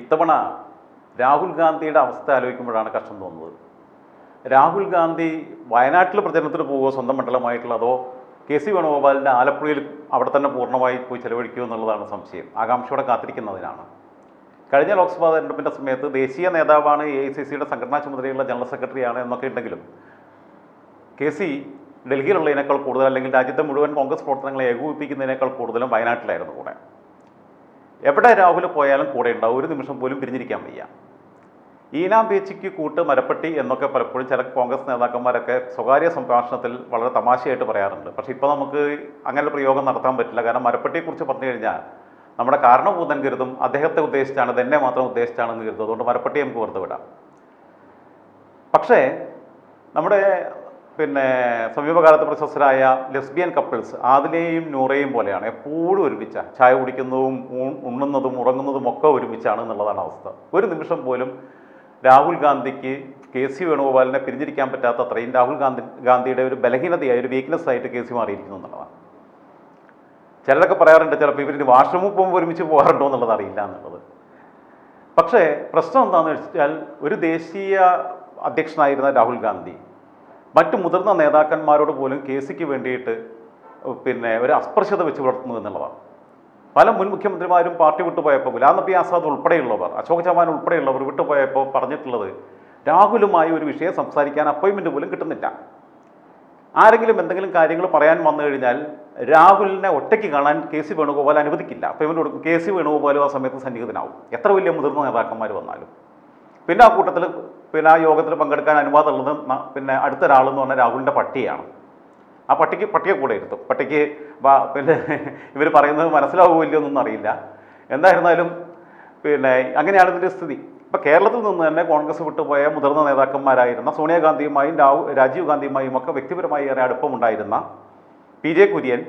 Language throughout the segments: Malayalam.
ഇത്തവണ രാഹുൽ ഗാന്ധിയുടെ അവസ്ഥ ആലോചിക്കുമ്പോഴാണ് കഷ്ടം തോന്നുന്നത്. രാഹുൽ ഗാന്ധി വയനാട്ടിൽ പ്രചരണത്തിന് പോവുകയോ സ്വന്തം മണ്ഡലമായിട്ടുള്ള അതോ കെ സി വേണുഗോപാലിന്റെ ആലപ്പുഴയിൽ അവിടെ തന്നെ പൂർണമായി പോയി ചെലവഴിക്കുമോ എന്നുള്ളതാണ് സംശയം. ആകാംക്ഷയോടെ കാത്തിരിക്കുന്നതിനാണ് കഴിഞ്ഞ ലോക്സഭാ തെരഞ്ഞെടുപ്പിന്റെ സമയത്ത് ദേശീയ നേതാവാണ് എ ഐ സി സിയുടെ സംഘടനാ ചുമതലയുള്ള ജനറൽ സെക്രട്ടറിയാണ് എന്നൊക്കെ ഉണ്ടെങ്കിലും കെ സി ഡൽഹിയിലുള്ളതിനേക്കാൾ കൂടുതൽ അല്ലെങ്കിൽ രാജ്യത്തെ മുഴുവൻ കോൺഗ്രസ് പ്രവർത്തനങ്ങളെ ഏകോപിപ്പിക്കുന്നതിനേക്കാൾ കൂടുതലും വയനാട്ടിലായിരുന്നു കൂടെ. എവിടെ രാഹുൽ പോയാലും കൂടെ ഉണ്ടാവും. ഒരു നിമിഷം പോലും പിരിഞ്ഞിരിക്കാൻ വയ്യ. ഈനാം ബീച്ചിക്ക് കൂട്ട് മരപ്പെട്ടി എന്നൊക്കെ പലപ്പോഴും ചില കോൺഗ്രസ് നേതാക്കന്മാരൊക്കെ സ്വകാര്യ സംഭാഷണത്തിൽ വളരെ തമാശയായിട്ട് പറയാറുണ്ട്. പക്ഷേ ഇപ്പോൾ നമുക്ക് അങ്ങനെ പ്രയോഗം നടത്താൻ പറ്റില്ല. കാരണം മരപ്പെട്ടിയെക്കുറിച്ച് പറഞ്ഞു കഴിഞ്ഞാൽ നമ്മുടെ കാരണഭൂതൻ കരുതും അദ്ദേഹത്തെ ഉദ്ദേശിച്ചാണ് തന്നെ മാത്രം ഉദ്ദേശിച്ചാണെന്ന് കരുതും. അതുകൊണ്ട് മരപ്പട്ടി നമുക്ക് വെറുതെ വിടാം. പക്ഷേ നമ്മുടെ പിന്നെ സമീപകാലത്ത് പ്രശസ്തരായ ലെസ്ബിയൻ കപ്പിൾസ് ആദിലെയും നൂറേയും പോലെയാണ് എപ്പോഴും ഒരുമിച്ച. ചായ കുടിക്കുന്നതും ഉണ്ണുന്നതും ഉറങ്ങുന്നതും ഒക്കെ ഒരുമിച്ചാണ് എന്നുള്ളതാണ് അവസ്ഥ. ഒരു നിമിഷം പോലും രാഹുൽ ഗാന്ധിക്ക് കെ സി വേണുഗോപാലിനെ പിരിഞ്ഞിരിക്കാൻ പറ്റാത്ത അത്രയും രാഹുൽ ഗാന്ധി ഗാന്ധിയുടെ ഒരു ബലഹീനതയായി ഒരു വീക്ക്നെസ് ആയിട്ട് കെ സി മാറിയിരിക്കുന്നു എന്നുള്ളതാണ്. ചിലരൊക്കെ പറയാറുണ്ട് ചിലപ്പോൾ ഇവർ വാഷ്റൂമിൽ പോകുമ്പോൾ ഒരുമിച്ച് പോകാറുണ്ടോ എന്നുള്ളത് അറിയില്ല എന്നുള്ളത്. പക്ഷേ പ്രശ്നം എന്താണെന്ന് വെച്ചാൽ ഒരു ദേശീയ അധ്യക്ഷനായിരുന്ന രാഹുൽ ഗാന്ധി മറ്റു മുതിർന്ന നേതാക്കന്മാരോട് പോലും കെ സിക്ക് വേണ്ടിയിട്ട് പിന്നെ ഒരു അസ്പൃശ്യത വെച്ച് പുലർത്തുന്നു എന്നുള്ളതാണ്. പല മുൻ മുഖ്യമന്ത്രിമാരും പാർട്ടി വിട്ടുപോയപ്പോൾ ഗുലാം നബി ആസാദ് ഉൾപ്പെടെയുള്ളവർ അശോക് ചവാൻ ഉൾപ്പെടെയുള്ളവർ വിട്ടുപോയപ്പോൾ പറഞ്ഞിട്ടുള്ളത് രാഹുലുമായി ഒരു വിഷയം സംസാരിക്കാൻ അപ്പോയിൻമെന്റ് പോലും കിട്ടുന്നില്ല. ആരെങ്കിലും എന്തെങ്കിലും കാര്യങ്ങൾ പറയാൻ വന്നു കഴിഞ്ഞാൽ രാഹുലിനെ ഒറ്റയ്ക്ക് കാണാൻ കെ സി വേണുഗോപാൽ അനുവദിക്കില്ല. അപ്പോയിൻമെന്റ് കൊടുക്കും കെ സി വേണുഗോപാലും ആ സമയത്ത് സന്നിഹിതനാവും. എത്ര വലിയ മുതിർന്ന നേതാക്കന്മാർ വന്നാലും. പിന്നെ ആ കൂട്ടത്തിൽ പിന്നെ ആ യോഗത്തിൽ പങ്കെടുക്കാൻ അനുവാദമുള്ളത് പിന്നെ അടുത്ത ഒരാളെന്ന് പറഞ്ഞാൽ രാഹുലിന്റെ പട്ടിയാണ്. ആ പട്ടിക്ക് പട്ടിയെ കൂടെ ഇരുത്തും. പട്ടിക്ക് പിന്നെ ഇവർ പറയുന്നത് മനസ്സിലാവുമല്ലോ എന്നൊന്നും അറിയില്ല. എന്തായിരുന്നാലും പിന്നെ അങ്ങനെയാണ് ഇതിന്റെ സ്ഥിതി. ഇപ്പോൾ കേരളത്തിൽ നിന്ന് തന്നെ കോൺഗ്രസ് വിട്ടുപോയ മുതിർന്ന നേതാക്കന്മാരായിരുന്ന സോണിയാഗാന്ധിയുമായും രാഹു രാജീവ് ഗാന്ധിയുമായും ഒക്കെ വ്യക്തിപരമായി ഏറെ അടുപ്പമുണ്ടായിരുന്ന പി ജെ കുര്യൻ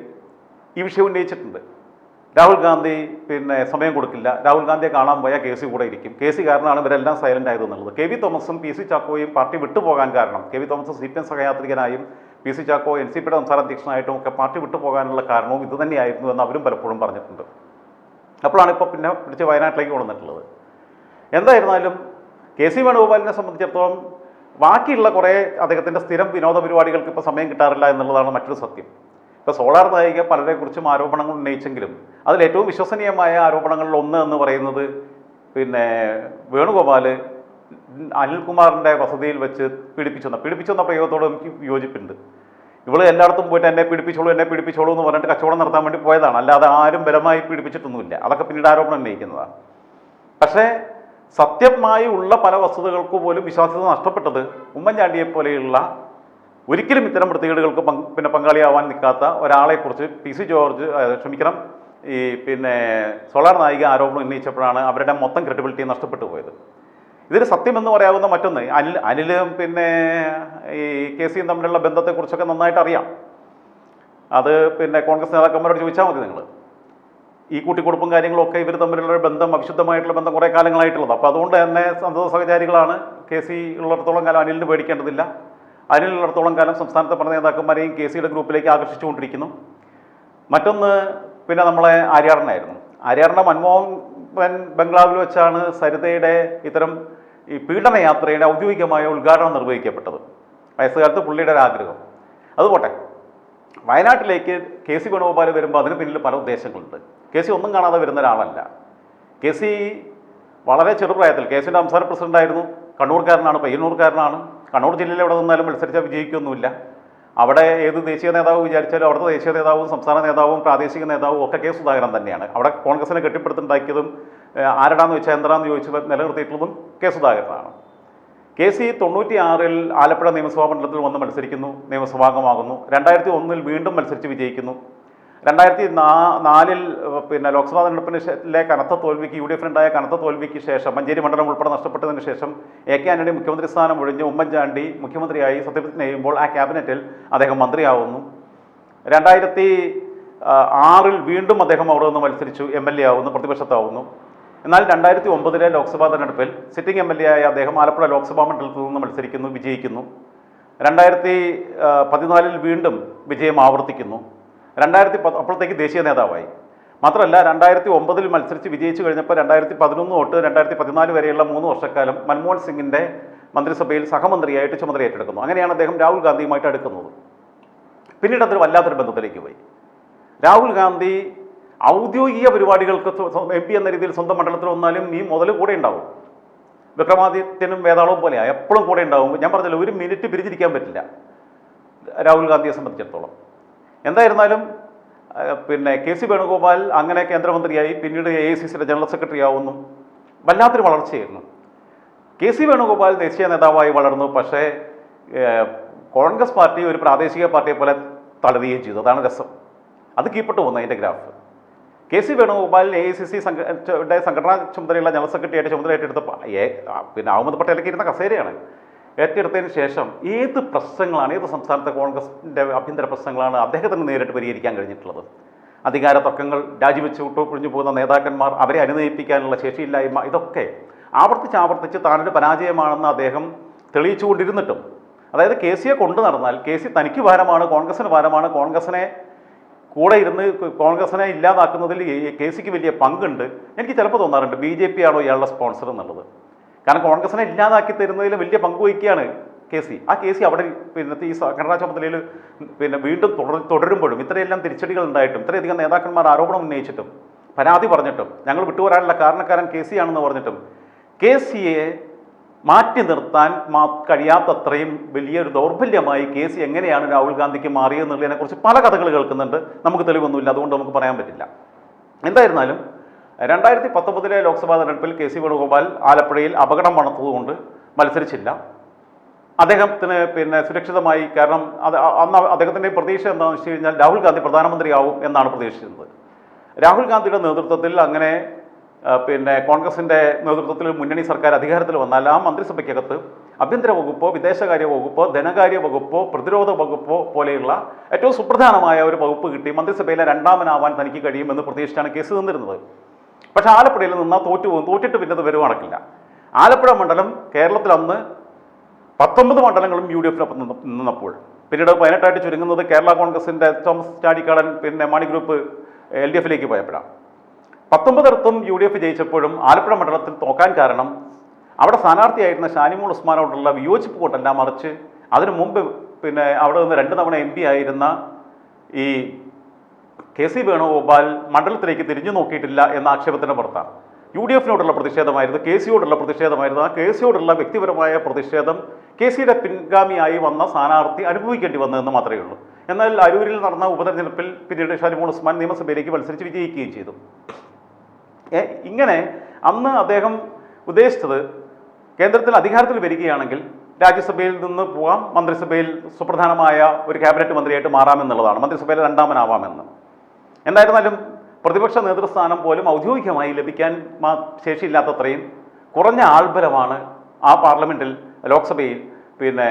ഈ വിഷയം ഉന്നയിച്ചിട്ടുണ്ട്. രാഹുൽ ഗാന്ധി പിന്നെ സമയം കൊടുക്കില്ല. രാഹുൽ ഗാന്ധിയെ കാണാൻ പോയാൽ കെ സി കൂടെ ഇരിക്കും. കെ സി കാരണമാണ് ഇവരെല്ലാം സൈലന്റ് ആയതെന്നുള്ളത് കെ വി തോമസും പി സി ചാക്കോയും പാർട്ടി വിട്ടുപോകാൻ കാരണം K V Thomas C P M സഹയാത്രികനായും P C Chacko N C പിയുടെ സംസ്ഥാന അധ്യക്ഷനായിട്ടും ഒക്കെ പാർട്ടി വിട്ടുപോകാനുള്ള കാരണവും ഇത് തന്നെയായിരുന്നു എന്ന് അവരും പലപ്പോഴും പറഞ്ഞിട്ടുണ്ട്. അപ്പോഴാണ് ഇപ്പോൾ പിന്നെ പിടിച്ച് വയനാട്ടിലേക്ക് കൊണ്ടുവന്നിട്ടുള്ളത്. എന്തായിരുന്നാലും കെ സി വേണുഗോപാലിനെ സംബന്ധിച്ചിടത്തോളം ബാക്കിയുള്ള കുറേ അദ്ദേഹത്തിന്റെ സ്ഥിരം വിനോദ പരിപാടികൾക്ക് ഇപ്പോൾ സമയം കിട്ടാറില്ല എന്നുള്ളതാണ് മറ്റൊരു സത്യം. ഇപ്പോൾ സോളാർ നായിക പലരെക്കുറിച്ചും ആരോപണങ്ങൾ ഉന്നയിച്ചെങ്കിലും അതിൽ ഏറ്റവും വിശ്വസനീയമായ ആരോപണങ്ങളിൽ ഒന്ന് എന്ന് പറയുന്നത് പിന്നെ വേണുഗോപാൽ അനിൽകുമാറിന്റെ വസതിയിൽ വെച്ച് പീഡിപ്പിച്ചെന്ന പീഡിപ്പിച്ചെന്ന പ്രയോഗത്തോട് എനിക്ക് യോജിപ്പുണ്ട്. ഇവൾ എല്ലായിടത്തും പോയിട്ട് എന്നെ പീഡിപ്പിച്ചോളൂ എന്നെ പീഡിപ്പിച്ചോളൂ എന്ന് പറഞ്ഞിട്ട് കച്ചവടം നടത്താൻ വേണ്ടി പോയതാണ്. അല്ലാതെ ആരും ബലമായി പീഡിപ്പിച്ചിട്ടൊന്നുമില്ല. അതൊക്കെ പിന്നീട് ആരോപണം ഉന്നയിക്കുന്നതാണ്. പക്ഷേ സത്യമായി ഉള്ള പല വസ്തുതകൾക്ക് പോലും വിശ്വാസ്യത നഷ്ടപ്പെട്ടത് ഉമ്മൻചാണ്ടിയെ പോലെയുള്ള ഒരിക്കലും ഇത്തരം വൃത്തികേടുകൾക്ക് പിന്നെ പങ്കാളിയാവാൻ നിൽക്കാത്ത ഒരാളെക്കുറിച്ച് പി സി ജോർജ് ക്ഷമിക്കണം ഈ പിന്നെ സോളാർ നായിക ആരോപണം ഉന്നയിച്ചപ്പോഴാണ് അവരുടെ മൊത്തം ക്രെഡിബിലിറ്റി നഷ്ടപ്പെട്ടു പോയത്. ഇതിൽ സത്യമെന്ന് പറയാവുന്ന മറ്റൊന്ന് അനിൽ അനിലും പിന്നെ ഈ കെ സിയും തമ്മിലുള്ള ബന്ധത്തെക്കുറിച്ചൊക്കെ നന്നായിട്ട് അറിയാം. അത് പിന്നെ കോൺഗ്രസ് നേതാക്കന്മാരോട് ചോദിച്ചാൽ മതി നിങ്ങൾ ഈ കൂട്ടിക്കൊടുപ്പും കാര്യങ്ങളൊക്കെ ഇവർ തമ്മിലുള്ള ബന്ധം അവിശുദ്ധമായിട്ടുള്ള ബന്ധം കുറേ കാലങ്ങളായിട്ടുള്ളത്. അപ്പോൾ അതുകൊണ്ട് തന്നെ സന്തത സഹചാരികളാണ് കെ സി ഉള്ളിടത്തോളം കാലം അനിലിന് പേടിക്കേണ്ടതില്ല. അനിൽ ഉള്ളിടത്തോളം കാലം സംസ്ഥാനത്തെ പല നേതാക്കന്മാരെയും കെ സിയുടെ ഗ്രൂപ്പിലേക്ക് ആകർഷിച്ചുകൊണ്ടിരിക്കുന്നു. മറ്റൊന്ന് പിന്നെ നമ്മളെ ആര്യാടനായിരുന്നു. ആര്യാടന മൻമോഹൻ ബംഗ്ലാവിൽ വെച്ചാണ് സരിതയുടെ ഇത്തരം ഈ പീഡനയാത്രയുടെ ഔദ്യോഗികമായ ഉദ്ഘാടനം നിർവഹിക്കപ്പെട്ടത്. വയസ്സുകാലത്ത് പുള്ളിയുടെ ഒരു ആഗ്രഹം. അതുപോട്ടെ വയനാട്ടിലേക്ക് കെ സി വേണുഗോപാൽ വരുമ്പോൾ അതിന് പിന്നിൽ പല ഉദ്ദേശങ്ങളുണ്ട്. കെ സി ഒന്നും കാണാതെ വരുന്ന ഒരാളല്ല. കെ സി വളരെ ചെറുപ്രായത്തിൽ കെ സിന്റെ സംസ്ഥാന പ്രസിഡന്റായിരുന്നു കണ്ണൂർക്കാരനാണ് പയ്യന്നൂർക്കാരനാണ്. കണ്ണൂർ ജില്ലയിൽ എവിടെ നിന്നാലും മത്സരിച്ചാൽ വിജയിക്കൊന്നുമില്ല. അവിടെ ഏത് ദേശീയ നേതാവ് വിചാരിച്ചാലും അവിടുത്തെ ദേശീയ നേതാവും സംസ്ഥാന നേതാവും പ്രാദേശിക നേതാവും ഒക്കെ കെ സുധാകരൻ തന്നെയാണ്. അവിടെ കോൺഗ്രസിനെ കെട്ടിപ്പടുത്തുണ്ടാക്കിയതും ആരടാന്ന് വെച്ചാൽ എന്താണെന്ന് ചോദിച്ചത് നിലനിർത്തിയിട്ടുള്ളതും കെ സുധാകരനാണ്. കെ സി തൊണ്ണൂറ്റി ആറിൽ ആലപ്പുഴ നിയമസഭാ മണ്ഡലത്തിൽ വന്ന് മത്സരിക്കുന്നു നിയമസഭാംഗമാകുന്നു. രണ്ടായിരത്തി ഒന്നിൽ വീണ്ടും മത്സരിച്ച് വിജയിക്കുന്നു. രണ്ടായിരത്തി നാലിൽ പിന്നെ ലോക്സഭാ തെരഞ്ഞെടുപ്പിലെ കനത്ത തോൽവിക്ക് യു ഡി എഫിനുണ്ടായ കനത്ത തോൽവിക്ക് ശേഷം മഞ്ചേരി മണ്ഡലം ഉൾപ്പെടെ നഷ്ടപ്പെട്ടതിന് ശേഷം എ കെ ആന്റണി മുഖ്യമന്ത്രി സ്ഥാനം ഒഴിഞ്ഞ് ഉമ്മൻചാണ്ടി മുഖ്യമന്ത്രിയായി സത്യപ്രതിജ്ഞ ചെയ്യുമ്പോൾ ആ ക്യാബിനറ്റിൽ അദ്ദേഹം മന്ത്രിയാവുന്നു. രണ്ടായിരത്തി ആറിൽ വീണ്ടും അദ്ദേഹം അവിടെ നിന്ന് മത്സരിച്ചു എം എൽ എ ആവുന്നു പ്രതിപക്ഷത്താവുന്നു. എന്നാൽ രണ്ടായിരത്തി ഒമ്പതിലെ ലോക്സഭാ തെരഞ്ഞെടുപ്പിൽ സിറ്റിംഗ് എം എൽ എ ആയ അദ്ദേഹം ആലപ്പുഴ ലോക്സഭാ മണ്ഡലത്തിൽ നിന്ന് മത്സരിക്കുന്നു വിജയിക്കുന്നു. രണ്ടായിരത്തി പതിനാലിൽ വീണ്ടും വിജയം ആവർത്തിക്കുന്നു. രണ്ടായിരത്തി പത്ത് അപ്പോഴത്തേക്ക് ദേശീയ നേതാവായി. മാത്രമല്ല രണ്ടായിരത്തി ഒമ്പതിൽ മത്സരിച്ച് വിജയിച്ചു കഴിഞ്ഞപ്പോൾ രണ്ടായിരത്തി പതിനൊന്ന് തൊട്ട് രണ്ടായിരത്തി പതിനാല് വരെയുള്ള മൂന്ന് വർഷക്കാലം മൻമോഹൻ സിംഗിന്റെ മന്ത്രിസഭയിൽ സഹമന്ത്രിയായിട്ട് ചുമതല ഏറ്റെടുക്കുന്നു. അങ്ങനെയാണ് അദ്ദേഹം രാഹുൽ ഗാന്ധിയുമായിട്ട് അടുക്കുന്നത്. പിന്നീട് അതൊരു വല്ലാത്തൊരു ബന്ധത്തിലേക്ക് പോയി. രാഹുൽ ഗാന്ധി ഔദ്യോഗിക പരിപാടികൾക്ക് എം പി എന്ന രീതിയിൽ സ്വന്തം മണ്ഡലത്തിൽ വന്നാലും ഈ മുതൽ കൂടെ ഉണ്ടാവും. വിക്രമാദിത്യനും വേതാളവും പോലെയാണ് എപ്പോഴും കൂടെ ഉണ്ടാവും. ഞാൻ പറഞ്ഞല്ലോ ഒരു മിനിറ്റ് പിരിച്ചിരിക്കാൻ പറ്റില്ല. രാഹുൽ ഗാന്ധിയെ സംബന്ധിച്ചിടത്തോളം. എന്തായിരുന്നാലും പിന്നെ കെ സി വേണുഗോപാൽ അങ്ങനെ കേന്ദ്രമന്ത്രിയായി പിന്നീട് എ ഐ സി സിയുടെ ജനറൽ സെക്രട്ടറി ആവുന്നു. വല്ലാത്തൊരു വളർച്ചയായിരുന്നു. കെ സി വേണുഗോപാൽ ദേശീയ നേതാവായി വളർന്നു പക്ഷേ കോൺഗ്രസ് പാർട്ടി ഒരു പ്രാദേശിക പാർട്ടിയെ പോലെ തളരുകയും ചെയ്തു. അതാണ് രസം. അത് കീപ്പിട്ട് പോകുന്നു അതിന്റെ graph. K C Venugopal A I C C സംഘടനാ ചുമതലയുള്ള ജനറൽ സെക്രട്ടറിയായിട്ട് ചുമതലയായിട്ട് ആ, പിന്നെ അഹമ്മദ് പട്ടേലൊക്കെ ഇരുന്ന കസേരയാണ്. ഏറ്റെടുത്തതിന് ശേഷം ഏത് പ്രശ്നങ്ങളാണ് ഏത് സംസ്ഥാനത്തെ കോൺഗ്രസിന്റെ ആഭ്യന്തര പ്രശ്നങ്ങളാണ് അദ്ദേഹത്തിന് നേരിട്ട് പരിഹരിക്കാൻ കഴിഞ്ഞിട്ടുള്ളത്? അധികാര തർക്കങ്ങൾ രാജിവെച്ച് വിട്ടുപൊഴിഞ്ഞു പോകുന്ന നേതാക്കന്മാർ അവരെ അനുനയിപ്പിക്കാനുള്ള ശേഷിയില്ലായ്മ ഇതൊക്കെ ആവർത്തിച്ച് ആവർത്തിച്ച് താനൊരു പരാജയമാണെന്ന് അദ്ദേഹം തെളിയിച്ചുകൊണ്ടിരുന്നിട്ടും അതായത് കെ സിയെ കൊണ്ടു നടന്നാൽ കെ സി തനിക്ക് ഭാരമാണ് കോൺഗ്രസിന് ഭാരമാണ് കോൺഗ്രസിനെ കൂടെ ഇരുന്ന് കോൺഗ്രസിനെ ഇല്ലാതാക്കുന്നതിൽ കെ സിക്ക് വലിയ പങ്കുണ്ട്. എനിക്ക് ചിലപ്പോൾ തോന്നാറുണ്ട് ബി ജെ പി ആണോ ഇയാളുടെ സ്പോൺസർ എന്നുള്ളത്. കാരണം കോൺഗ്രസിനെ ഇല്ലാതാക്കി തരുന്നതിൽ വലിയ പങ്ക് വഹിക്കുകയാണ് കെ സി. ആ കെ സി അവിടെ പിന്നെ ഈ സംഘടനാ ചുമതലയിൽ പിന്നെ വീണ്ടും തുടർ തുടരുമ്പോഴും ഇത്രയെല്ലാം തിരിച്ചടികൾ ഉണ്ടായിട്ടും ഇത്രയധികം നേതാക്കന്മാർ ആരോപണം ഉന്നയിച്ചിട്ടും പരാതി പറഞ്ഞിട്ടും ഞങ്ങൾ വിട്ടുപോരാനുള്ള കാരണക്കാരൻ കെ സി ആണെന്ന് പറഞ്ഞിട്ടും കെ സിയെ മാറ്റി നിർത്താൻ മാ കഴിയാത്തത്രയും വലിയൊരു ദൗർബല്യമായി കെ സി എങ്ങനെയാണ് രാഹുൽ ഗാന്ധിക്ക് മാറിയതെന്നുള്ളതിനെക്കുറിച്ച് പല കഥകൾ കേൾക്കുന്നുണ്ട്. നമുക്ക് തെളിവൊന്നുമില്ല. അതുകൊണ്ട് നമുക്ക് പറയാൻ പറ്റില്ല. എന്തായിരുന്നാലും രണ്ടായിരത്തി പത്തൊമ്പതിലെ ലോക്സഭാ തെരഞ്ഞെടുപ്പിൽ കെ സി വേണുഗോപാൽ ആലപ്പുഴയിൽ അപകടം വണത്തതുകൊണ്ട് മത്സരിച്ചില്ല. അദ്ദേഹത്തിന് പിന്നെ സുരക്ഷിതമായി കാരണം അത് അന്ന് അദ്ദേഹത്തിന്റെ പ്രതീക്ഷ എന്താണെന്ന് വെച്ച് കഴിഞ്ഞാൽ രാഹുൽ ഗാന്ധി പ്രധാനമന്ത്രിയാവും എന്നാണ് പ്രതീക്ഷിച്ചിരുന്നത്. രാഹുൽ ഗാന്ധിയുടെ നേതൃത്വത്തിൽ അങ്ങനെ പിന്നെ കോൺഗ്രസിന്റെ നേതൃത്വത്തിൽ മുന്നണി സർക്കാർ അധികാരത്തിൽ വന്നാൽ ആ മന്ത്രിസഭയ്ക്കകത്ത് ആഭ്യന്തര വകുപ്പോ വിദേശകാര്യ വകുപ്പോ ധനകാര്യ വകുപ്പോ പ്രതിരോധ വകുപ്പോ പോലെയുള്ള ഏറ്റവും സുപ്രധാനമായ ഒരു വകുപ്പ് കിട്ടി മന്ത്രിസഭയിലെ രണ്ടാമനാവാൻ തനിക്ക് കഴിയുമെന്ന് പ്രതീക്ഷിച്ചാണ് കേസ് നിന്നിരുന്നത് പക്ഷേ ആലപ്പുഴയിൽ നിന്നാൽ തോറ്റു പോകും തോറ്റിട്ട് പിന്നെ അത് വരും നടക്കില്ല. ആലപ്പുഴ മണ്ഡലം കേരളത്തിൽ അന്ന് പത്തൊമ്പത് മണ്ഡലങ്ങളും യു ഡി എഫിനൊപ്പം നിന്ന് നിന്നപ്പോൾ. പിന്നീട് പതിനെട്ടായിട്ട് ചുരുങ്ങുന്നത് കേരള കോൺഗ്രസിന്റെ തോമസ് ചാടിക്കാടൻ പിന്നെ മണി ഗ്രൂപ്പ് എൽ ഡി എഫിലേക്ക് പോയപ്പോഴാണ്. പത്തൊമ്പതിടത്തും യു ഡി എഫ് ജയിച്ചപ്പോഴും ആലപ്പുഴ മണ്ഡലത്തിൽ തോക്കാൻ കാരണം അവിടെ സ്ഥാനാർത്ഥിയായിരുന്ന ഷാനിമോൾ ഉസ്മാനോടുള്ള വിയോജിപ്പ് കൊണ്ടല്ല മറിച്ച് അതിനു മുമ്പ് പിന്നെ അവിടെ നിന്ന് രണ്ട് തവണ എം പി ആയിരുന്ന ഈ കെ സി വേണുഗോപാൽ മണ്ഡലത്തിലേക്ക് തിരിഞ്ഞു നോക്കിയിട്ടില്ല എന്ന ആക്ഷേപത്തിന് പുറത്താണ്. യു ഡി എഫിനോടുള്ള പ്രതിഷേധമായിരുന്നു കെ സിയോടുള്ള പ്രതിഷേധമായിരുന്നു. ആ കെ സിയോടുള്ള വ്യക്തിപരമായ പ്രതിഷേധം കെ സിയുടെ പിൻഗാമിയായി വന്ന സ്ഥാനാർത്ഥി അനുഭവിക്കേണ്ടി വന്നതെന്ന് മാത്രമേ ഉള്ളൂ. എന്നാൽ അരൂരിൽ നടന്ന ഉപതെരഞ്ഞെടുപ്പിൽ പിന്നീട് ഷാനിമോൾ ഉസ്മാൻ നിയമസഭയിലേക്ക് മത്സരിച്ച് വിജയിക്കുകയും ചെയ്തു. ഇങ്ങനെ അന്ന് അദ്ദേഹം ഉദ്ദേശിച്ചത് കേന്ദ്രത്തിൽ അധികാരത്തിൽ വരികയാണെങ്കിൽ രാജ്യസഭയിൽ നിന്ന് പോവാം മന്ത്രിസഭയിൽ സുപ്രധാനമായ ഒരു ക്യാബിനറ്റ് മന്ത്രിയായിട്ട് മാറാമെന്നുള്ളതാണ്. മന്ത്രിസഭയിൽ രണ്ടാമനാവാമെന്ന്. എന്തായിരുന്നാലും പ്രതിപക്ഷ നേതൃസ്ഥാനം പോലും ഔദ്യോഗികമായി ലഭിക്കാൻ ശേഷിയില്ലാത്തത്രയും കുറഞ്ഞ ആൾബലമാണ് ആ പാർലമെന്റിൽ ലോക്സഭയിൽ പിന്നെ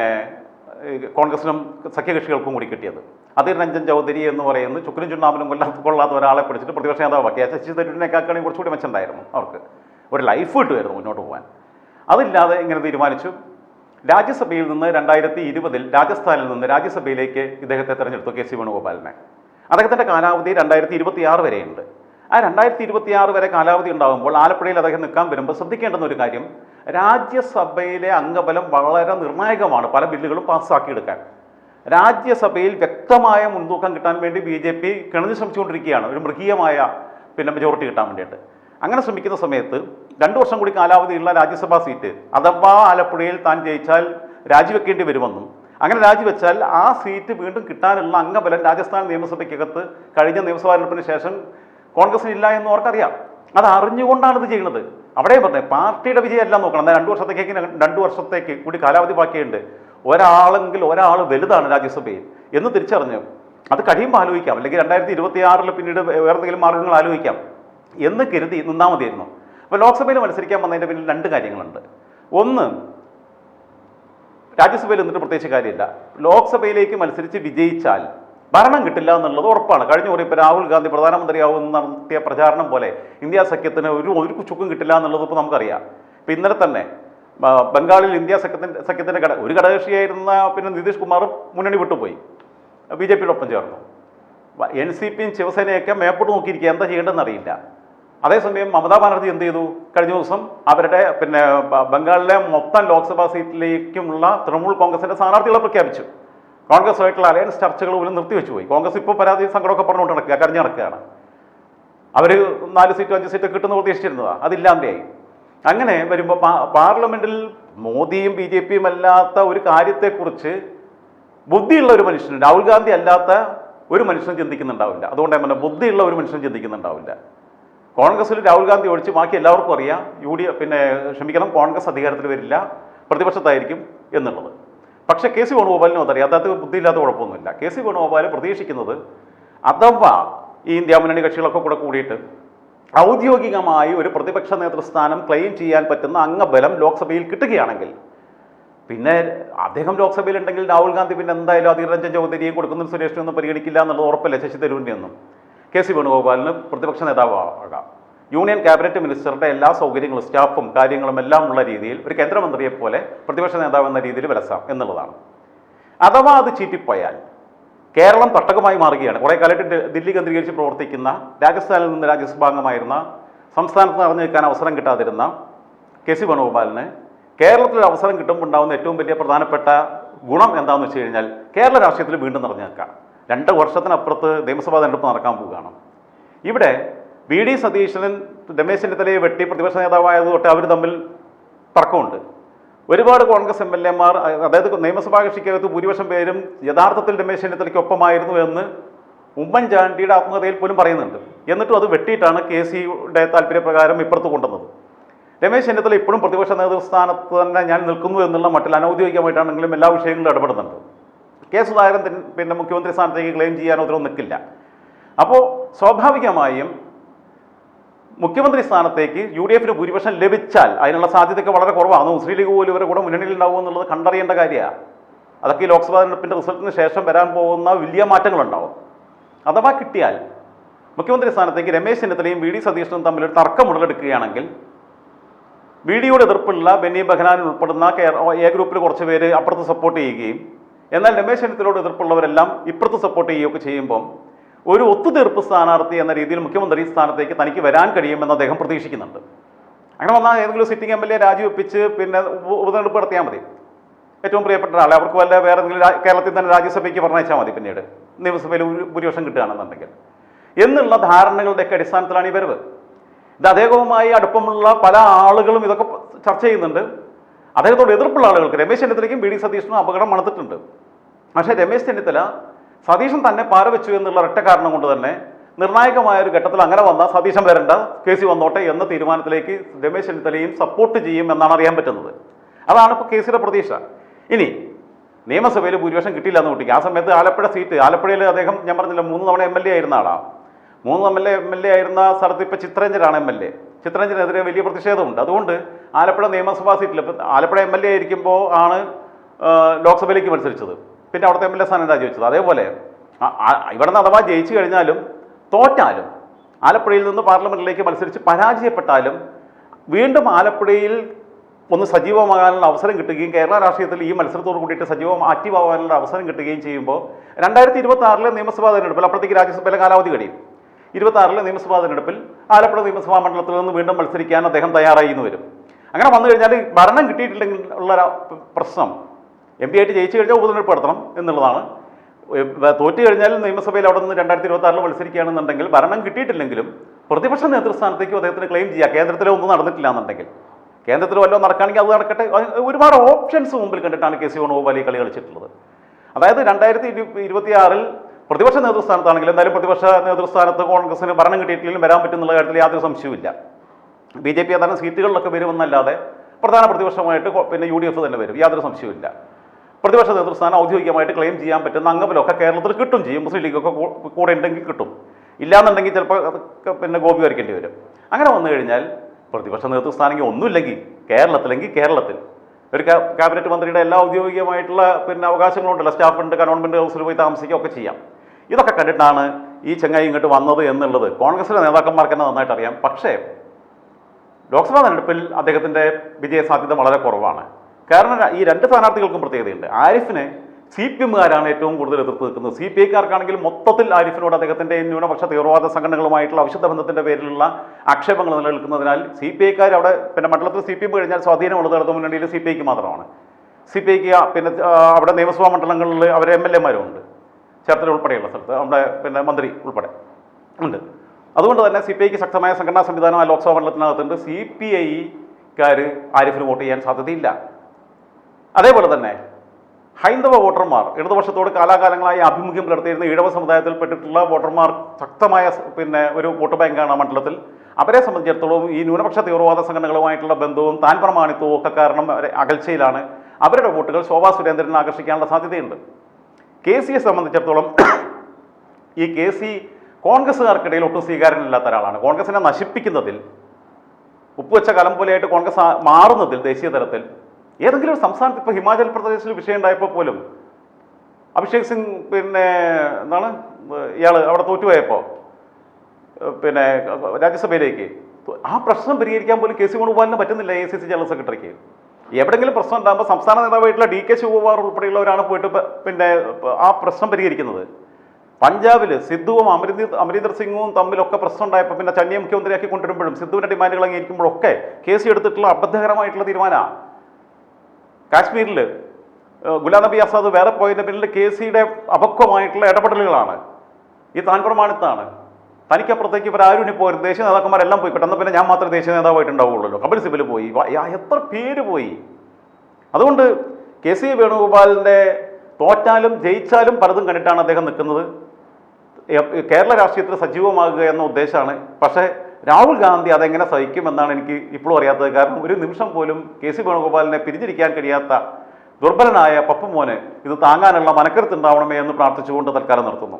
കോൺഗ്രസിനും സഖ്യകക്ഷികൾക്കും കൂടി കിട്ടിയത്. അതിൽ രഞ്ജൻ ചൗധരി എന്ന് പറയുന്ന ചുക്കിനും ചുണ്ണാമ്പിനും കൊല്ലാത്ത കൊള്ളാത്ത ഒരാളെ പിടിച്ചിട്ട് പ്രതിപക്ഷ നേതാവാക്കി. ശശി തരൂരിനെക്കാളും കുറച്ചുകൂടി മെച്ചമുണ്ടായിരുന്നു അവർക്ക്. ഒരു ലൈഫ് കിട്ടുമായിരുന്നു മുന്നോട്ട് പോകാൻ അതില്ലാതെ ഇങ്ങനെ തീരുമാനിച്ചു. രാജ്യസഭയിൽ നിന്ന് രണ്ടായിരത്തി ഇരുപതിൽ രാജസ്ഥാനിൽ നിന്ന് രാജ്യസഭയിലേക്ക് ഇദ്ദേഹത്തെ തെരഞ്ഞെടുത്തു കെ സി വേണുഗോപാലിനെ. അദ്ദേഹത്തിന്റെ കാലാവധി രണ്ടായിരത്തി ഇരുപത്തി ആറ് വരെയുണ്ട്. ആ രണ്ടായിരത്തി ഇരുപത്തി ആറ് വരെ കാലാവധി ഉണ്ടാകുമ്പോൾ ആലപ്പുഴയിൽ അദ്ദേഹം നിൽക്കാൻ വരുമ്പോൾ ശ്രദ്ധിക്കേണ്ടുന്ന ഒരു കാര്യം രാജ്യസഭയിലെ അംഗബലം വളരെ നിർണായകമാണ് പല ബില്ലുകളും പാസ്സാക്കിയെടുക്കാൻ രാജ്യസഭയിൽ വ്യക്തമായ മുൻതൂക്കം കിട്ടാൻ വേണ്ടി ബി ജെ പി കിണഞ്ഞു ശ്രമിച്ചുകൊണ്ടിരിക്കുകയാണ്. ഒരു മൃഗീയമായ പിന്നെ മെജോറിറ്റി കിട്ടാൻ വേണ്ടിയിട്ട്. അങ്ങനെ ശ്രമിക്കുന്ന സമയത്ത് രണ്ടു വർഷം കൂടി കാലാവധിയുള്ള രാജ്യസഭാ സീറ്റ് അഥവാ ആലപ്പുഴയിൽ താൻ ജയിച്ചാൽ രാജിവെക്കേണ്ടി വരുമെന്നും അങ്ങനെ രാജിവെച്ചാൽ ആ സീറ്റ് വീണ്ടും കിട്ടാനുള്ള അംഗബലം രാജസ്ഥാൻ നിയമസഭയ്ക്കകത്ത് കഴിഞ്ഞ നിയമസഭാ തെരഞ്ഞെടുപ്പിന് ശേഷം കോൺഗ്രസിന് ഇല്ല എന്ന് അവർക്കറിയാം. അത് അറിഞ്ഞുകൊണ്ടാണ് ഇത് ചെയ്യുന്നത്. അവിടെ പറഞ്ഞത് പാർട്ടിയുടെ വിജയമല്ല നോക്കണം. എന്നാൽ രണ്ടു വർഷത്തേക്ക് രണ്ടു വർഷത്തേക്ക് കൂടി കാലാവധി ബാക്കിയുണ്ട്. ഒരാളെങ്കിൽ ഒരാൾ വലുതാണ് രാജ്യസഭയിൽ എന്ന് തിരിച്ചറിഞ്ഞു അത് കഴിയുമ്പോൾ ആലോചിക്കാം. അല്ലെങ്കിൽ രണ്ടായിരത്തി ഇരുപത്തി ആറിൽ പിന്നീട് വേറെ എന്തെങ്കിലും മാർഗങ്ങൾ ആലോചിക്കാം എന്ന് കരുതി നിന്നാൽ മതിയായിരുന്നു. അപ്പോൾ ലോക്സഭയിൽ മത്സരിക്കാൻ വന്നതിന്റെ പിന്നിൽ രണ്ട് കാര്യങ്ങളുണ്ട്. ഒന്ന് രാജ്യസഭയിൽ എന്നിട്ട് പ്രത്യേകിച്ച് കാര്യമില്ല. ലോക്സഭയിലേക്ക് മത്സരിച്ച് വിജയിച്ചാൽ ഭരണം കിട്ടില്ല എന്നുള്ളത് ഉറപ്പാണ്. കഴിഞ്ഞ കുറേ ഇപ്പോൾ രാഹുൽ ഗാന്ധി പ്രധാനമന്ത്രിയാവും നടത്തിയ പ്രചാരണം പോലെ ഇന്ത്യ സഖ്യത്തിന് ഒരു ഒരു ചുക്കും കിട്ടില്ല എന്നുള്ളത് ഇപ്പോൾ നമുക്കറിയാം. ഇപ്പം ഇന്നലെ തന്നെ ബംഗാളിൽ ഇന്ത്യ സഖ്യത്തിന്റെ സഖ്യത്തിന്റെ ഘട ഒരു ഘടകകക്ഷിയായിരുന്ന പിന്നെ നിതീഷ് കുമാർ മുന്നണി വിട്ടുപോയി. ബി ജെ പിയുടെ ഒപ്പം ചേർന്നു. എൻ സി പിയും ശിവസേനയൊക്കെ മേപ്പോട്ട് നോക്കിയിരിക്കുക. എന്താ ചെയ്യേണ്ടതെന്ന് അറിയില്ല. അതേസമയം മമതാ ബാനർജി എന്ത് ചെയ്തു? കഴിഞ്ഞ ദിവസം അവരുടെ പിന്നെ ബംഗാളിലെ മൊത്തം ലോക്സഭാ സീറ്റിലേക്കുമുള്ള തൃണമൂൽ കോൺഗ്രസിന്റെ സ്ഥാനാർത്ഥികളെ പ്രഖ്യാപിച്ചു. കോൺഗ്രസുമായിട്ടുള്ള അലയൻസ് ചർച്ചകൾ പോലും നിർത്തിവെച്ചു പോയി കോൺഗ്രസ് ഇപ്പോൾ പരാതി സങ്കടമൊക്കെ പറഞ്ഞുകൊണ്ട് നടക്കുക കരഞ്ഞു നടക്കുകയാണ്. അവർ നാല് സീറ്റോ അഞ്ച് സീറ്റോ കിട്ടുന്ന പ്രതീക്ഷിച്ചിരുന്നതാണ് അതില്ലാതെയായി. അങ്ങനെ വരുമ്പോൾ പാർലമെന്റിൽ മോദിയും ബി ജെ പിയും അല്ലാത്ത ഒരു കാര്യത്തെക്കുറിച്ച് ബുദ്ധിയുള്ള ഒരു മനുഷ്യൻ രാഹുൽ ഗാന്ധി അല്ലാത്ത ഒരു മനുഷ്യൻ ചിന്തിക്കുന്നുണ്ടാവില്ല. അതുകൊണ്ട് ഞാൻ ബുദ്ധിയുള്ള ഒരു മനുഷ്യൻ ചിന്തിക്കുന്നുണ്ടാവില്ല. കോൺഗ്രസ്സിൽ രാഹുൽ ഗാന്ധി ഒഴിച്ച് ബാക്കി എല്ലാവർക്കും അറിയാം. യു ഡി പിന്നെ ക്ഷമിക്കണം കോൺഗ്രസ് അധികാരത്തിൽ വരില്ല. പ്രതിപക്ഷത്തായിരിക്കും എന്നുള്ളത്. പക്ഷേ കെ സി വേണുഗോപാലിനും അതറിയാം. അദ്ദേഹത്തിന് ബുദ്ധിയില്ലാത്ത കുഴപ്പമൊന്നുമില്ല. കെ സി വേണുഗോപാൽ പ്രതീക്ഷിക്കുന്നത് അഥവാ ഈ ഇന്ത്യ മുന്നണി കക്ഷികളൊക്കെ കൂടെ കൂടിയിട്ട് ഔദ്യോഗികമായി ഒരു പ്രതിപക്ഷ നേതൃസ്ഥാനം ക്ലെയിം ചെയ്യാൻ പറ്റുന്ന അംഗബലം ലോക്സഭയിൽ കിട്ടുകയാണെങ്കിൽ പിന്നെ അദ്ദേഹം ലോക്സഭയിൽ ഉണ്ടെങ്കിൽ രാഹുൽ ഗാന്ധി പിന്നെ എന്തായാലും അധീർ രഞ്ജൻ ചൗധരിയും കൊടുക്കുന്ന സുരേഷിനെ ഒന്നും പരിഗണിക്കില്ല എന്നുള്ളത് ഉറപ്പല്ലേ ശശി തരൂരിന്റെ ഒന്നും? കെ സി വേണുഗോപാലിന് പ്രതിപക്ഷ നേതാവ് ആകാം യൂണിയൻ ക്യാബിനറ്റ് മിനിസ്റ്ററുടെ എല്ലാ സൗകര്യങ്ങളും സ്റ്റാഫും കാര്യങ്ങളും എല്ലാം ഉള്ള രീതിയിൽ ഒരു കേന്ദ്രമന്ത്രിയെ പോലെ പ്രതിപക്ഷ നേതാവ് എന്ന രീതിയിൽ വിലസാം എന്നുള്ളതാണ്. അഥവാ അത് ചീറ്റിപ്പോയാൽ കേരളം തട്ടകമായി മാറുകയാണ്. കുറേ കാലമായിട്ട് ദില്ലി കേന്ദ്രീകരിച്ച് പ്രവർത്തിക്കുന്ന രാജസ്ഥാനിൽ നിന്ന് രാജ്യസഭാംഗമായിരുന്ന സംസ്ഥാനത്ത് നിറഞ്ഞു നിൽക്കാൻ അവസരം കിട്ടാതിരുന്ന കെ സി വേണുഗോപാലിന് കേരളത്തിൽ അവസരം കിട്ടുമ്പോൾ ഉണ്ടാകുന്ന ഏറ്റവും വലിയ പ്രധാനപ്പെട്ട ഗുണം എന്താണെന്ന് വെച്ച് കഴിഞ്ഞാൽ കേരള രാഷ്ട്രീയത്തിൽ വീണ്ടും നിറഞ്ഞു നിൽക്കാം രണ്ട് വർഷത്തിനപ്പുറത്ത് നിയമസഭാ തെരഞ്ഞെടുപ്പ് നടക്കാൻ പോവുകയാണ്. ഇവിടെ വി ഡി സതീശനും രമേശ് ചെന്നിത്തലയെ വെട്ടി പ്രതിപക്ഷ നേതാവായത് തൊട്ട് അവർ തമ്മിൽ തർക്കമുണ്ട്. ഒരുപാട് കോൺഗ്രസ് എം എൽ എമാർ അതായത് നിയമസഭാ കക്ഷിക്കകത്ത് ഭൂരിപക്ഷം പേരും യഥാർത്ഥത്തിൽ രമേശ് ചെന്നിത്തലയ്ക്കൊപ്പമായിരുന്നു എന്ന് ഉമ്മൻചാണ്ടിയുടെ ആത്മകഥയിൽ പോലും പറയുന്നുണ്ട്. എന്നിട്ടും അത് വെട്ടിയിട്ടാണ് കെ സിയുടെ താല്പര്യപ്രകാരം ഇപ്പുറത്ത് കൊണ്ടുവന്നത്. രമേശ് ചെന്നിത്തല ഇപ്പോഴും പ്രതിപക്ഷ നേതൃസ്ഥാനത്ത് തന്നെ ഞാൻ നിൽക്കുന്നു എന്നുള്ള മട്ടിൽ അനൗദ്യോഗികമായിട്ടാണെങ്കിലും എല്ലാ വിഷയങ്ങളിലും ഇടപെടുന്നുണ്ട്. കെ സുധാകരൻ പിന്നെ മുഖ്യമന്ത്രി സ്ഥാനത്തേക്ക് ക്ലെയിം ചെയ്യാനോ ഉത്തരവ് നിൽക്കില്ല. അപ്പോൾ സ്വാഭാവികമായും മുഖ്യമന്ത്രി സ്ഥാനത്തേക്ക് യു ഡി എഫിന് ഭൂരിപക്ഷം ലഭിച്ചാൽ അതിനുള്ള സാധ്യതയൊക്കെ വളരെ കുറവാണ്. മുസ്ലിം ലീഗ് പോലും ഇവരുടെ കൂടെ മുന്നണിയിൽ ഉണ്ടാവും എന്നുള്ളത് കണ്ടറിയേണ്ട കാര്യമാണ്. അതൊക്കെ ഈ ലോക്സഭാ തെരഞ്ഞെടുപ്പിന്റെ റിസൾട്ടിന് ശേഷം വരാൻ പോകുന്ന വലിയ മാറ്റങ്ങളുണ്ടാവും. അഥവാ കിട്ടിയാൽ മുഖ്യമന്ത്രി സ്ഥാനത്തേക്ക് രമേശ് ചെന്നിത്തലയും വി ഡി സതീഷനും തമ്മിൽ ഒരു തർക്കം ഉടലെടുക്കുകയാണെങ്കിൽ വി ഡിയുടെ എതിർപ്പുള്ള ബെന്നി ബെഹനാൻ ഉൾപ്പെടുന്ന എ ഗ്രൂപ്പിൽ കുറച്ച് പേര് അപ്പുറത്ത് സപ്പോർട്ട് ചെയ്യുകയും എന്നാൽ രമേശ് ചെന്നിത്തലയോട് എതിർപ്പുള്ളവരെല്ലാം ഇപ്പുറത്ത് സപ്പോർട്ട് ചെയ്യുകയൊക്കെ ചെയ്യുമ്പോൾ ഒരു ഒത്തുതീർപ്പ് സ്ഥാനാർത്ഥി എന്ന രീതിയിൽ മുഖ്യമന്ത്രി സ്ഥാനത്തേക്ക് തനിക്ക് വരാൻ കഴിയുമെന്ന് അദ്ദേഹം പ്രതീക്ഷിക്കുന്നുണ്ട്. അങ്ങനെ വന്നാൽ ഏതെങ്കിലും സിറ്റിംഗ് എം എൽ എ രാജിവെപ്പിച്ച് പിന്നെ ഉപ- ഉപതെരഞ്ഞെടുപ്പ് നടത്തിയാൽ മതി. ഏറ്റവും പ്രിയപ്പെട്ട ആളെ അവർക്ക് വല്ല വേറെ എന്തെങ്കിലും കേരളത്തിൽ തന്നെ രാജ്യസഭയ്ക്ക് പറഞ്ഞയച്ചാൽ മതി പിന്നീട്. നിയമസഭയിൽ ഭൂരിപക്ഷം കിട്ടുകയാണെന്നുണ്ടെങ്കിൽ. എന്നുള്ള ധാരണകളുടെയൊക്കെ അടിസ്ഥാനത്തിലാണ് ഈ വരവ്. ഇത് അദ്ദേഹവുമായി അടുപ്പമുള്ള പല ആളുകളും ഇതൊക്കെ ചർച്ച ചെയ്യുന്നുണ്ട്. അദ്ദേഹത്തോട് എതിർപ്പുള്ള ആളുകൾക്ക് രമേശ് ചെന്നിത്തലയ്ക്കും ബി ഡി സതീഷിനും അപകടം മണത്തിട്ടുണ്ട്. പക്ഷേ രമേശ് ചെന്നിത്തല സതീശൻ തന്നെ പാരവെച്ചു എന്നുള്ള ഒറ്റ കാരണം കൊണ്ട് തന്നെ നിർണായകമായ ഒരു ഘട്ടത്തിൽ അങ്ങനെ വന്നാൽ സതീശൻ വരണ്ട കെ സി വന്നോട്ടെ എന്ന തീരുമാനത്തിലേക്ക് രമേശ് ചെന്നിത്തലയും സപ്പോർട്ട് ചെയ്യും എന്നാണ് അറിയാൻ പറ്റുന്നത്. അതാണ് ഇപ്പോൾ കെ സിയുടെ പ്രതീക്ഷ. ഇനി നിയമസഭയിൽ ഭൂരിപക്ഷം കിട്ടിയില്ല എന്ന് കുട്ടിക്ക്. ആ സമയത്ത് ആലപ്പുഴ സീറ്റ് ആലപ്പുഴയിൽ അദ്ദേഹം ഞാൻ പറഞ്ഞില്ല മൂന്ന് തവണ എം എൽ എ ആയിരുന്ന ആളാണ് മൂന്ന് M L A M L A ആയിരുന്ന സ്ഥലത്ത് ഇപ്പോൾ ചിത്രരഞ്ജനാണ് എം എൽ എ ചിത്രരഞ്ജനെതിരെ വലിയ പ്രതിഷേധമുണ്ട്. അതുകൊണ്ട് ആലപ്പുഴ നിയമസഭാ സീറ്റിൽ ഇപ്പം ആലപ്പുഴ എം എൽ എ ആയിരിക്കുമ്പോൾ ആണ് ലോക്സഭയിലേക്ക് മത്സരിച്ചത്. പിന്നെ അവിടുത്തെ എം എൽ എ സ്ഥാനം രാജിവെച്ചത് അതേപോലെ ഇവിടെ നിന്ന് അഥവാ ജയിച്ചു കഴിഞ്ഞാലും തോറ്റാലും ആലപ്പുഴയിൽ നിന്ന് പാർലമെന്റിലേക്ക് മത്സരിച്ച് പരാജയപ്പെട്ടാലും വീണ്ടും ആലപ്പുഴയിൽ ഒന്ന് സജീവമാകാനുള്ള അവസരം കിട്ടുകയും കേരള രാഷ്ട്രീയത്തിൽ ഈ മത്സരത്തോട് കൂടിയിട്ട് സജീവം ആക്റ്റീവ് അവസരം കിട്ടുകയും ചെയ്യുമ്പോൾ രണ്ടായിരത്തി ഇരുപത്തി ആറിലെ നിയമസഭാ തെരഞ്ഞെടുപ്പിൽ അപ്പോഴത്തേക്ക് രാജ്യസഭയിലെ കാലാവധി കഴിയും. ഇരുപത്തി നിയമസഭാ തെരഞ്ഞെടുപ്പിൽ ആലപ്പുഴ നിയമസഭാ മണ്ഡലത്തിൽ നിന്ന് വീണ്ടും മത്സരിക്കാൻ അദ്ദേഹം തയ്യാറായി എന്ന് വരും. അങ്ങനെ വന്നു കഴിഞ്ഞാൽ ഭരണം കിട്ടിയിട്ടില്ലെങ്കിൽ ഉള്ള പ്രശ്നം. എം പി ആയിട്ട് ജയിച്ചു കഴിഞ്ഞാൽ ഉപതെരഞ്ഞെടുപ്പ് നടത്തണം എന്നുള്ളതാണ്. തോറ്റു കഴിഞ്ഞാൽ നിയമസഭയിൽ അവിടെ നിന്ന് രണ്ടായിരത്തി ഇരുപത്തി ആറിൽ മത്സരിക്കുകയാണെന്നുണ്ടെങ്കിൽ ഭരണം കിട്ടിയിട്ടില്ലെങ്കിലും പ്രതിപക്ഷ നേതൃസ്ഥാനത്തേക്ക് അദ്ദേഹത്തിന് ക്ലെയിം ചെയ്യാം. കേന്ദ്രത്തിലോ ഒന്നും നടന്നിട്ടില്ല എന്നുണ്ടെങ്കിൽ കേന്ദ്രത്തിൽ വല്ലതും നടക്കുകയാണെങ്കിൽ അത് നടക്കട്ടെ. ഒരുപാട് ഓപ്ഷൻസ് മുമ്പിൽ കണ്ടിട്ടാണ് കെ സി വേണുഗോപാൽ ഈ കളി കളിച്ചിട്ടുള്ളത്. അതായത് രണ്ടായിരത്തി ഇരുപത്തിയാറിൽ പ്രതിപക്ഷ നേതൃസ്ഥാനത്താണെങ്കിലും എന്തായാലും പ്രതിപക്ഷ നേതൃസ്ഥാനത്ത് കോൺഗ്രസിന് ഭരണം കിട്ടിയിട്ടില്ലെങ്കിലും വരാൻ പറ്റുന്നുള്ള കാര്യത്തിൽ യാതൊരു സംശയവുമില്ല. ബി ജെ പി ഏതാനും സീറ്റുകളിലൊക്കെ വരുമെന്നല്ലാതെ പ്രധാന പ്രതിപക്ഷമായിട്ട് പിന്നെ യു ഡി എഫ് തന്നെ വരും. യാതൊരു സംശയവുമില്ല. പ്രതിപക്ഷ നേതൃസ്ഥാനം ഔദ്യോഗികമായിട്ട് ക്ലെയിം ചെയ്യാൻ പറ്റുന്ന അംഗബലമൊക്കെ കേരളത്തിൽ കിട്ടും ചെയ്യും. മുസ്ലിം ലീഗൊക്കെ കൂടെ ഉണ്ടെങ്കിൽ കിട്ടും. ഇല്ലാന്നുണ്ടെങ്കിൽ ചിലപ്പോൾ പിന്നെ ഗോപി വരയ്ക്കേണ്ടി വരും. അങ്ങനെ വന്നു കഴിഞ്ഞാൽ പ്രതിപക്ഷ നേതൃസ്ഥാനെങ്കിൽ ഒന്നുമില്ലെങ്കിൽ കേരളത്തിലെങ്കിൽ കേരളത്തിൽ. ഒരു ക്യാബിനറ്റ് മന്ത്രിയുടെ എല്ലാ ഔദ്യോഗികമായിട്ടുള്ള പിന്നെ അവകാശങ്ങളുണ്ടല്ലോ. സ്റ്റാഫ് ഉണ്ട് കനോൺമെന്റ് ഹൗസിൽ പോയി താമസിക്കുകയൊക്കെ ചെയ്യാം. ഇതൊക്കെ കണ്ടിട്ടാണ് ഈ ചെങ്ങായി ഇങ്ങോട്ട് വന്നത് എന്നുള്ളത് കോൺഗ്രസിലെ നേതാക്കന്മാർക്ക് തന്നെ നന്നായിട്ട് അറിയാം പക്ഷേ ലോക്സഭാ തെരഞ്ഞെടുപ്പിൽ അദ്ദേഹത്തിന്റെ വിജയ സാധ്യത വളരെ കുറവാണ്. കാരണം ഈ രണ്ട് സ്ഥാനാർത്ഥികൾക്കും പ്രത്യേകതയുണ്ട്. ആരിഫിനെ സി പി എമ്മുകാരാണ് ഏറ്റവും കൂടുതൽ എതിർത്ത് നിൽക്കുന്നത്. സി പി ഐക്കാർക്കാണെങ്കിൽ മൊത്തത്തിൽ ആരിഫിനോട് അദ്ദേഹത്തിന്റെ ന്യൂനപക്ഷ തീവ്രവാദ സംഘടനകളുമായിട്ടുള്ള അവിശുദ്ധ ബന്ധത്തിന്റെ പേരിലുള്ള ആക്ഷേപങ്ങൾ നിലനിൽക്കുന്നതിനാൽ സി പി ഐക്കാർ അവിടെ പിന്നെ മണ്ഡലത്തിൽ സി പി എം കഴിഞ്ഞാൽ സ്വാധീനമുള്ളത് ഇടതു മുന്നണിയിൽ സി പി ഐക്ക് മാത്രമാണ്. സി പി ഐക്ക് പിന്നെ അവിടെ നിയമസഭാ മണ്ഡലങ്ങളിൽ അവരെ എം എൽ എമാരും ഉണ്ട്. ചേർത്തല ഉൾപ്പെടെയുള്ള സ്ഥലത്ത്. നമ്മുടെ പിന്നെ മന്ത്രി ഉൾപ്പെടെ ഉണ്ട്. അതുകൊണ്ട് തന്നെ സി പി ഐക്ക് ശക്തമായ സംഘടനാ സംവിധാനം ആ ലോക്സഭാ മണ്ഡലത്തിനകത്തുണ്ട്. സി പി ഐക്കാർ ആരിഫിന് വോട്ട് ചെയ്യാൻ സാധ്യതയില്ല. അതേപോലെ തന്നെ ഹൈന്ദവ വോട്ടർമാർ ഇടതുപക്ഷത്തോട് കാലാകാലങ്ങളായി ആഭിമുഖ്യം പുലർത്തിയിരുന്ന ഈഴവ സമുദായത്തിൽപ്പെട്ടിട്ടുള്ള വോട്ടർമാർ ശക്തമായ പിന്നെ ഒരു വോട്ട് ബാങ്കാണ് ആ മണ്ഡലത്തിൽ. അവരെ സംബന്ധിച്ചിടത്തോളം ഈ ന്യൂനപക്ഷ തീവ്രവാദ സംഘടനകളുമായിട്ടുള്ള ബന്ധവും താൻ പ്രമാണിത്വവും ഒക്കെ കാരണം അകൽച്ചയിലാണ്. അവരുടെ വോട്ടുകൾ ശോഭാ സുരേന്ദ്രനെ ആകർഷിക്കാനുള്ള സാധ്യതയുണ്ട്. കെ സിയെ സംബന്ധിച്ചിടത്തോളം ഈ കെ സി കോൺഗ്രസ്സുകാർക്കിടയിൽ ഒട്ടും സ്വീകാര്യനില്ലാത്ത ഒരാളാണ്. കോൺഗ്രസിനെ നശിപ്പിക്കുന്നതിൽ ഉപ്പുവെച്ച കലം പോലെയായിട്ട് കോൺഗ്രസ് മാറുന്നതിൽ ദേശീയ തലത്തിൽ ഏതെങ്കിലും ഒരു സംസ്ഥാനത്ത് ഇപ്പോൾ ഹിമാചൽ പ്രദേശിൽ വിഷയം ഉണ്ടായപ്പോൾ പോലും അഭിഷേക് സിംഗ് പിന്നെ എന്താണ് ഇയാൾ അവിടെ തോറ്റുപോയപ്പോൾ പിന്നെ രാജ്യസഭയിലേക്ക്. ആ പ്രശ്നം പരിഹരിക്കാൻ പോലും കെ സി വേണുഗോപാലിന് പറ്റുന്നില്ല എ സി സി ജനറൽ സെക്രട്ടറിക്ക്. എവിടെങ്കിലും പ്രശ്നം ഉണ്ടാകുമ്പോൾ സംസ്ഥാന നേതാവായിട്ടുള്ള ഡി കെ ശിവകുമാർ ഉൾപ്പെടെയുള്ളവരാണ് പോയിട്ട് പിന്നെ ആ പ്രശ്നം പരിഹരിക്കുന്നത്. പഞ്ചാബിൽ സിദ്ധുവും അമരീന്ദർ അമരീന്ദർ സിംഗും തമ്മിലൊക്കെ പ്രശ്നം ഉണ്ടായപ്പോൾ പിന്നെ ചന്നിയെ മുഖ്യമന്ത്രിയാക്കി കൊണ്ടുവരുമ്പോഴും സിദ്ധുവിന്റെ ഡിമാൻഡുകൾ അംഗീകരിക്കുമ്പോഴൊക്കെ കേസ് എടുത്തിട്ടുള്ള അബദ്ധകരമായിട്ടുള്ള തീരുമാനമാണ്. കാശ്മീരിൽ ഗുലാം നബി ആസാദ് വേറെ പോയതിന്റെ പിന്നിൽ കെ സിയുടെ അപക്വമായിട്ടുള്ള ഇടപെടലുകളാണ്. ഈ താൻ പ്രമാണിത്താണ്. തനിക്കപ്പുറത്തേക്ക് ഇവരാരും ഇനി പോരും ദേശീയ നേതാക്കന്മാരെല്ലാം പോയി പെട്ടെന്ന് പിന്നെ ഞാൻ മാത്രമേ ദേശീയ നേതാവായിട്ടുണ്ടാവുള്ളൂ കപിൽ സിബിൽ പോയി. എത്ര പേര് പോയി? അതുകൊണ്ട് കെ സി വേണുഗോപാലിന്റെ തോറ്റാലും ജയിച്ചാലും പലതും കണ്ടിട്ടാണ് അദ്ദേഹം നിൽക്കുന്നത്. കേരള രാഷ്ട്രീയത്തിൽ സജീവമാകുക എന്ന ഉദ്ദേശമാണ്. പക്ഷേ രാഹുൽ ഗാന്ധി അതെങ്ങനെ സഹിക്കുമെന്നാണ് എനിക്ക് ഇപ്പോഴും അറിയാത്തത്. കാരണം ഒരു നിമിഷം പോലും കെ സി വേണുഗോപാലിനെ പിരിഞ്ഞിരിക്കാൻ കഴിയാത്ത ദുർബലനായ പപ്പുമോന് ഇത് താങ്ങാനുള്ള മനക്കരുത്തുണ്ടാവണമേ എന്ന് പ്രാർത്ഥിച്ചുകൊണ്ട് തൽക്കാലം നിർത്തുന്നു.